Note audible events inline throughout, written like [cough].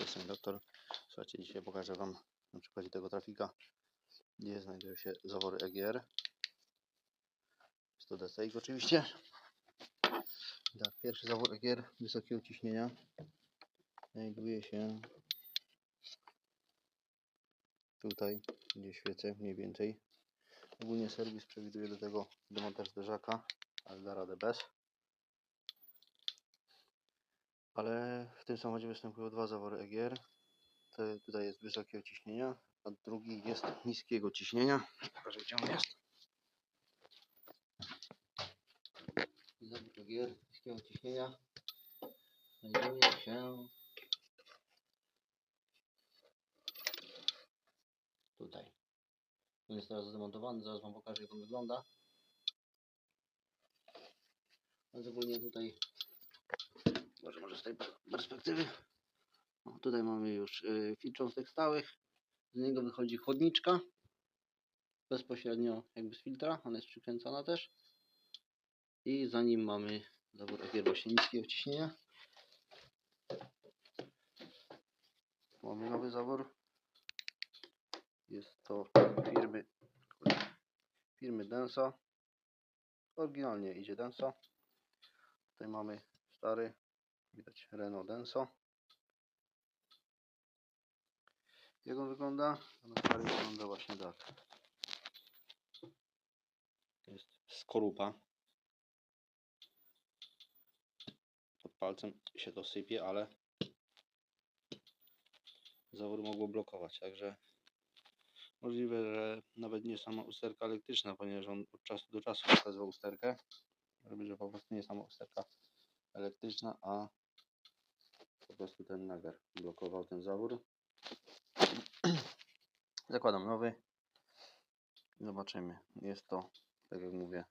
jestem doktor. Słuchajcie, dzisiaj pokażę Wam na przykładzie tego trafika, gdzie znajdują się zawory EGR. Jest to DCX oczywiście. Tak, pierwszy zawór EGR wysokiego ciśnienia znajduje się tutaj, gdzie świecę mniej więcej. Ogólnie serwis przewiduje do tego demontaż zderzaka, ale da radę bez. Ale w tym samochodzie występują dwa zawory EGR. Tutaj jest wysokiego ciśnienia, a drugi jest niskiego ciśnienia. Pokażę gdzie on jest. Zawór EGR niskiego ciśnienia znajduje się tutaj. On jest teraz zdemontowany, zaraz Wam pokażę jak on wygląda. Więc ogólnie tutaj, może, może z tej per- perspektywy, o, tutaj mamy już y, filtr cząstek stałych, z niego wychodzi chłodniczka, bezpośrednio jakby z filtra, ona jest przykręcona też i za nim mamy zawór EGR właśnie niskiego ciśnienia. Mamy nowy zawór, jest to firmy firmy Densa. Oryginalnie idzie Densa. Tutaj mamy stary, widać Renault Denso. Jak on wygląda? Na stary wygląda właśnie tak. Jest skorupa. Pod palcem się to sypie, ale zawór mogło blokować, także Możliwe, że nawet nie sama usterka elektryczna, ponieważ on od czasu do czasu pokazywał usterkę. Żeby, że po prostu nie sama usterka elektryczna, a prostu ten nagar blokował ten zawór. [clears throat] Zakładam nowy. Zobaczymy. Jest to, tak jak mówię,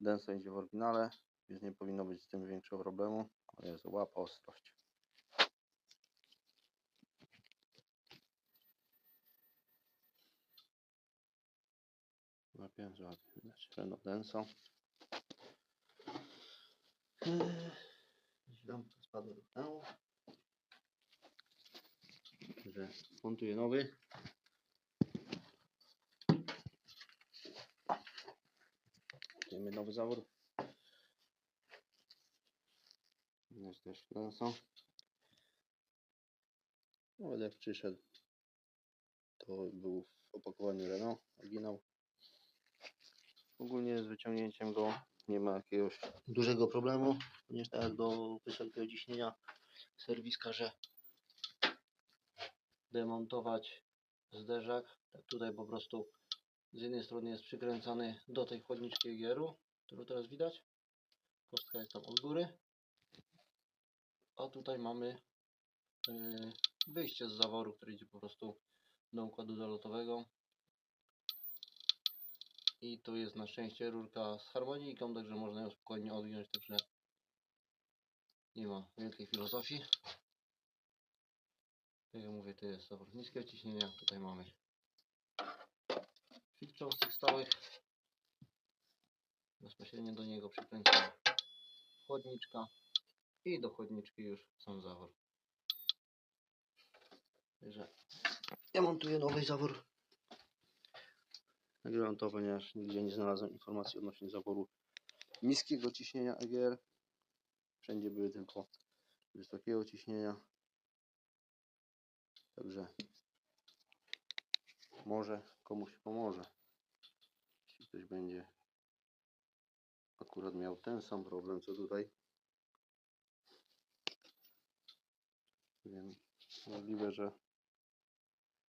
Denso idzie w oryginale, więc nie powinno być z tym większego problemu. Ale jest łapa ostrość. Łapię, złapię. Widać Renault Denso. Eee, [clears throat] Lampka spadła do dołu. Także montuję nowy. Mamy nowy zawór. Jest też Denso. Nawet jak przyszedł, to był w opakowaniu Renault, oryginał. Ogólnie z wyciągnięciem go nie ma jakiegoś dużego problemu, ponieważ tak do wysokiego ciśnienia serwis każe demontować zderzak. Tak tutaj po prostu z jednej strony jest przykręcany do tej chłodniczki EGR-u, którą teraz widać. Kostka jest tam od góry. A tutaj mamy yy, wyjście z zaworu, który idzie po prostu do układu zalotowego. I tu jest na szczęście rurka z harmonijką, także można ją spokojnie odgiąć, także nie ma wielkiej filozofii. Jak mówię, to jest zawór niskiego ciśnienia. Tutaj mamy filtr cząstek stałych. Bezpośrednio do niego przykręcona chłodniczka i do chłodniczki już sam zawór. Także ja montuję nowy zawór. Nagrywam to, ponieważ nigdzie nie znalazłem informacji odnośnie zaworu niskiego ciśnienia EGR. Wszędzie były tylko wysokiego ciśnienia. Także może komuś pomoże. Jeśli ktoś będzie akurat miał ten sam problem co tutaj. Wiem, możliwe, że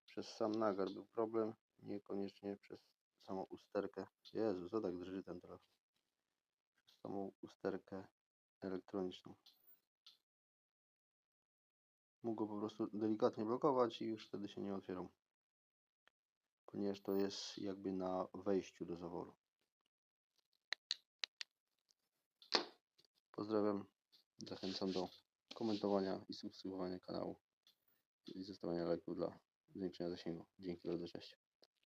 przez sam nagar był problem, niekoniecznie przez samą usterkę. Jezu, co tak drży ten telefon? Przez samą usterkę elektroniczną. Mógł go po prostu delikatnie blokować i już wtedy się nie otwierał. Ponieważ to jest jakby na wejściu do zaworu. Pozdrawiam. Zachęcam do komentowania i subskrybowania kanału i zostawiania lajków dla zwiększenia zasięgu. Dzięki bardzo, cześć.